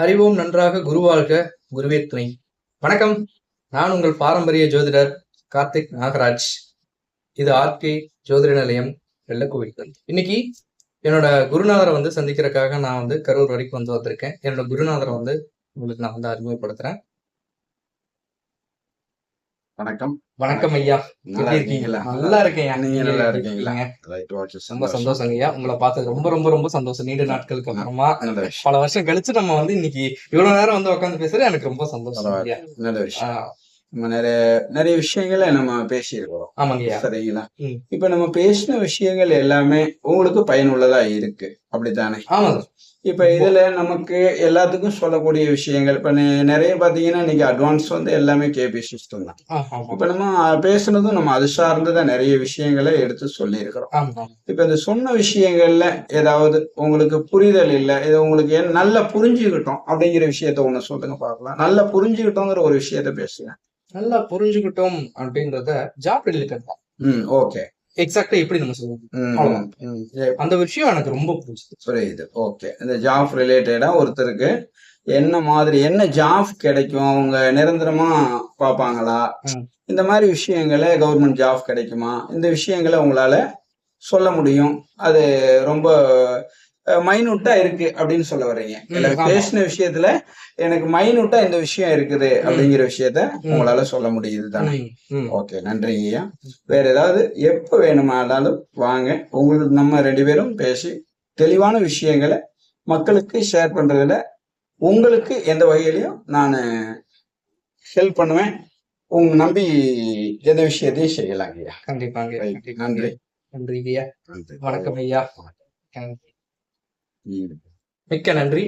ஹரிவோம் நன்றாக குருவாழ்க குருவே துணை. வணக்கம். நான் உங்கள் பாரம்பரிய ஜோதிடர் கார்த்திக் நாகராஜ். இது ஆர்கே ஜோதிட நிலையம் வெள்ளக்கோவில் இன்னைக்கு என்னோட குருநாதரை வந்து சந்திக்கிறதுக்காக நான் வந்து கரூர் வரைக்கும் வந்து வந்திருக்கேன். என்னோட குருநாதரை வந்து உங்களுக்கு நான் வந்து அறிமுகப்படுத்துறேன். வணக்கம். வணக்கம் ஐயா. நல்லா எப்படி இருக்கீங்களா? நல்லா இருக்கேன். நீங்க நல்லா இருக்கீங்களா? இருக்கீங்க? Right, okay, ரொம்ப சந்தோஷம். ஐயா. உங்களை பார்த்தது ரொம்ப ரொம்ப ரொம்ப சந்தோஷம். நீண்ட நாட்களுக்கு அப்புறமா பல வருஷம் கழிச்சு நம்ம வந்து இன்னைக்கு இவ்வளவு நேரம் வந்து உட்காந்து பேசுறது எனக்கு ரொம்ப சந்தோஷம் நல்ல விஷயம். நம்ம நிறைய நிறைய விஷயங்களை நம்ம பேசியிருக்கிறோம். ஆமாங்க சரிங்களா. இப்ப நம்ம பேசின விஷயங்கள் எல்லாமே உங்களுக்கு பயனுள்ளதா இருக்கு. அப்படித்தானே? ஆமா இப்ப இதுல நமக்கு எல்லாத்துக்கும் சொல்லக்கூடிய விஷயங்கள். இப்ப நிறைய பாத்தீங்கன்னா இன்னைக்கு அட்வான்ஸ் வந்து எல்லாமே கேபி சிஸ்டம் தான். இப்ப நம்ம பேசுனதும் நம்ம அது சார்ந்துதான் நிறைய விஷயங்களை எடுத்து சொல்லியிருக்கிறோம். இப்ப இந்த சொன்ன விஷயங்கள்ல ஏதாவது உங்களுக்கு புரிதல் இல்ல இது உங்களுக்கு ஏன் நல்லா புரிஞ்சுக்கிட்டோம் அப்படிங்கிற விஷயத்த ஒண்ணு சொல்லுங்க பார்க்கலாம். நல்லா புரிஞ்சுக்கிட்டோங்கிற ஒரு விஷயத்த பேசுங்க. நல்லா புரிஞ்சுக்கிட்டோம் அப்படின்றத ஜாப் ரிலேட்டட் தான். ம் ஓகே எக்ஸாக்டா எப்படி நம்ம சொல்லுவோம். அந்த விஷயம் எனக்கு ரொம்ப பிடிச்சது. புரியுது. ஓகே இந்த ஜாப் ரிலேட்டடா ஒருத்தருக்கு என்ன மாதிரி என்ன ஜாப் கிடைக்கும்? அவங்க நிரந்தரமா பார்ப்பாங்களா. இந்த மாதிரி விஷயங்களை கவர்மெண்ட் ஜாப் கிடைக்குமா? இந்த விஷயங்களை உங்களால சொல்ல முடியும். அது ரொம்ப மைனூட்டா இருக்கு அப்படின்னு சொல்ல வர்றீங்க. பேசின விஷயத்துல எனக்கு மைனூட்டா இந்த விஷயம் இருக்குது அப்படிங்கிற விஷயத்த. உங்களால சொல்ல முடியுது தானே. ஓகே நன்றி ஐயா. வேற ஏதாவது எப்ப வேணுமானாலும் வாங்க. உங்களுக்கு நம்ம ரெண்டு பேரும் பேசி தெளிவான விஷயங்களை மக்களுக்கு ஷேர் பண்றதுல உங்களுக்கு எந்த வகையிலையும் நான் ஹெல்ப் பண்ணுவேன். உங்க நம்பி எந்த விஷயத்தையும் செய்யலாம் ஐயா. கண்டிப்பாங்க. நன்றி. நன்றி ஐயா. வணக்கம் ஐயா. மிக்க நன்றி.